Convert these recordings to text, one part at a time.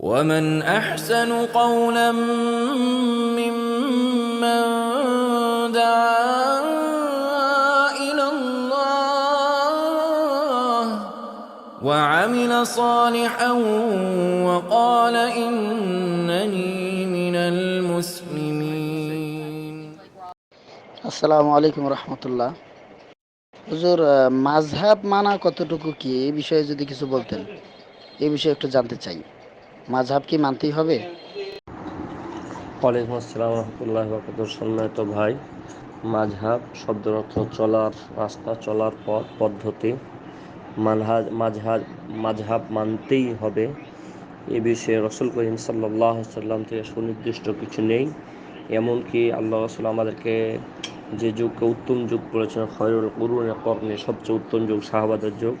ومن احسن قولا ممن دعا الى الله وعمل صالحا وقال انني من المسلمين আসসালামু আলাইকুম রহমতুল্লাহ হুজুর আহ, মাযহাব মানা কতটুকু কি এই বিষয়ে যদি কিছু বলতেন এই বিষয়ে একটু জানতে চাই মাযহাব কি মানতেই হবে? ওয়ালাইকুম আসসালাম রহমতুল্লাহ সম্মানিত ভাই, মাঝহাব শব্দের অর্থ চলার, রাস্তা চলার পথ, পদ্ধতি। মানহাজ মাঝহাব মাঝহাব মানতেই হবে। এ বিষয়ে রসুল করিম সাল্লাহ সাল্লাম থেকে সুনির্দিষ্ট কিছু নেই। এমনকি আল্লাহ রসুল আমাদেরকে যে যুগকে উত্তম যুগ বলেছেন খয়রুল করুন সবচেয়ে উত্তম যুগ, শাহবাদের যুগ।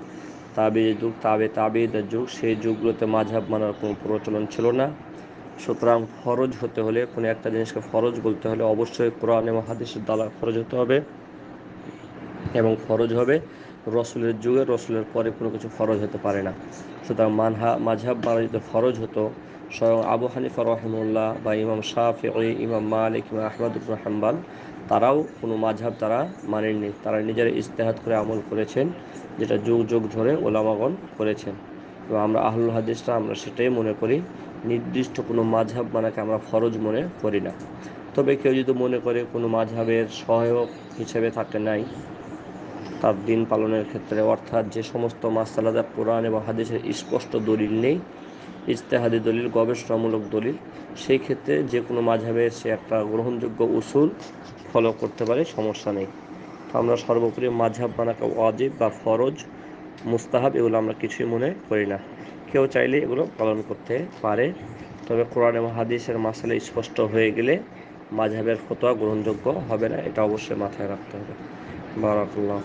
তাবে যুগ, তাবে তাবেদের যুগ, সেই যুগগুলোতে মাঝহাব মানার কোনো প্রচলন ছিল না। সুতরাং ফরজ হতে হলে, কোনো একটা জিনিসকে ফরজ বলতে হলে অবশ্যই কোরআন এবং হাদিসের দ্বারা ফরজ হতে হবে এবং ফরজ হবে। রসুলের যুগে রসুলের পরে কোনো কিছু ফরজ হতে পারে না। সুতরাং মানহা, মাঝহাব মানা যদি ফরজ হতো স্বয়ং আবু হানিফা রহমুল্লাহ বা ইমাম শাফি ইমাম মালিক, ইমাম আহমদ ইবনুল হাম্বাল, তারাও কোনো মাঝহাব তারা মানেননি। তারা নিজেরা ইস্তেহাত করে আমল করেছেন, যেটা যুগ যুগ ধরে ওলামাগণ করেছেন। এবং আমরা আহলুল হাদিসরা আমরা সেটাই মনে করি, নির্দিষ্ট কোনো মাঝহাব মানাকে আমরা ফরজ মনে করি না। তবে কেউ যদি মনে করে কোনো মাঝহাবের সহায়ক হিসেবে থাকে নাই, তার দিন পালনের ক্ষেত্রে অর্থাৎ যে সমস্ত মাসালাদা কোরআন এবং হাদিসের স্পষ্ট দলিল নেই ইজতেহাদি দলিল, গবেষণামূলক দলিল, সেই ক্ষেত্রে যে কোনো মাঝহাবের সে একটা গ্রহণযোগ্য উসুল ফলো করতে পারে, সমস্যা নেই। তো আমরা সর্বোপরি মাঝহাব মানাকে ওয়াজিব বা ফরজ, মুস্তাহাব এগুলো আমরা কিছুই মনে করি না। কেউ চাইলে এগুলো পালন করতে পারে। তবে কোরআন এবং হাদিসের মাসালে স্পষ্ট হয়ে গেলে মাঝহাবের ফতোয়া গ্রহণযোগ্য হবে না, এটা অবশ্যই মাথায় রাখতে হবে। বারাকুল্লাহ